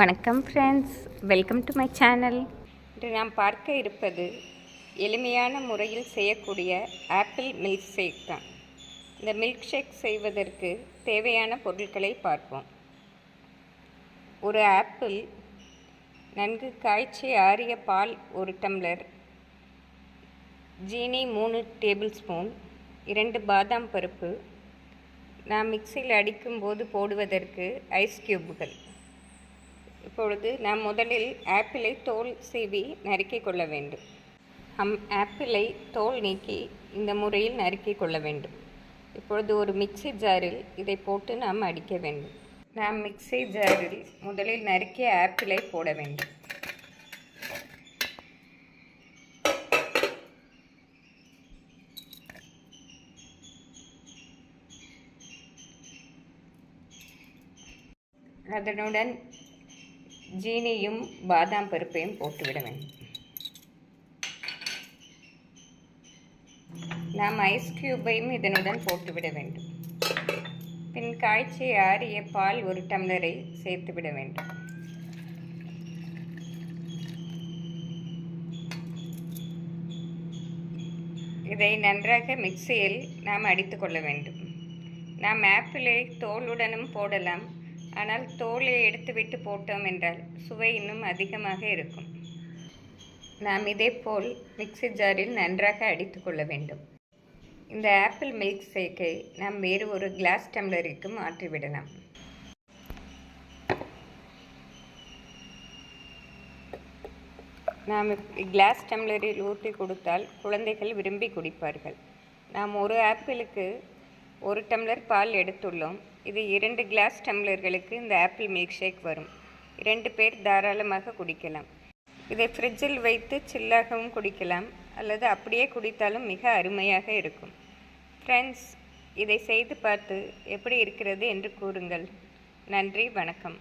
வணக்கம் friends welcome to my channel இன்று நாம் பார்க்க இருப்பது எளிமையான முறையில் செய்யக்கூடிய ஆப்பிள் மில்க் ஷேக் தான். இந்த மில்க் ஷேக் செய்வதற்கு தேவையான பொருட்களை பார்ப்போம். ஒரு ஆப்பிள் நன்கு காய்ச்சி ஆறிய பால் ஒரு டம்ளர் ஜீனி மூணு டேபிள் ஸ்பூன் இரண்டு பாதாம் பருப்பு நாம் மிக்சியில் அடிக்கும்போது போடுவதற்கு ஐஸ் க்யூபுகள் இப்பொழுது நாம் முதலில் ஆப்பிளை தோல் சீவி நறுக்கிக் கொள்ள வேண்டும். அம் ஆப்பிளை தோல் நீக்கி இந்த முறையில் நறுக்கிக் கொள்ள வேண்டும். இப்பொழுது ஒரு மிக்ஸி ஜாரில் இதை போட்டு நாம் அடிக்க வேண்டும். நாம் மிக்ஸி ஜாரில் முதலில் நறுக்கிய ஆப்பிளை போட வேண்டும். அதனுடன் ஜீனியும் பாதாம் பருப்பையும் போட்டுவிட வேண்டும். நாம் ஐஸ் கியூபையும் இதனுடன் போட்டுவிட வேண்டும். பின் காய்ச்சி ஆறிய பால் ஒரு டம்ளரை சேர்த்துவிட வேண்டும். இதை நன்றாக மிக்சியில் நாம் அடித்து கொள்ள வேண்டும். நாம் ஆப்பிளை தோலுடனும் போடலாம். ஆனால் தோலை எடுத்துவிட்டு போட்டோம் என்றால் சுவை இன்னும் அதிகமாக இருக்கும். நாம் இதேபோல் மிக்ஸி ஜாரில் நன்றாக அடித்து கொள்ள வேண்டும். இந்த ஆப்பிள் மில்க் ஷேக்கை நாம் வேறு ஒரு கிளாஸ் டம்ளருக்கு மாற்றிவிடலாம். நாம் கிளாஸ் டம்ளரில் ஊற்றி கொடுத்தால் குழந்தைகள் விரும்பி குடிப்பார்கள். நாம் ஒரு ஆப்பிளுக்கு ஒரு டம்ளர் பால் எடுத்துள்ளோம். இது இரண்டு கிளாஸ் டம்ளர்களுக்கு இந்த ஆப்பிள் மில்க் ஷேக் வரும். இரண்டு பேர் தாராளமாக குடிக்கலாம். இதை ஃப்ரிட்ஜில் வைத்து சில்லாகவும் குடிக்கலாம். அல்லது அப்படியே குடித்தாலும் மிக அருமையாக இருக்கும். ஃப்ரெண்ட்ஸ் இதை செய்து பார்த்து எப்படி இருக்கிறது என்று கூறுங்கள். நன்றி வணக்கம்.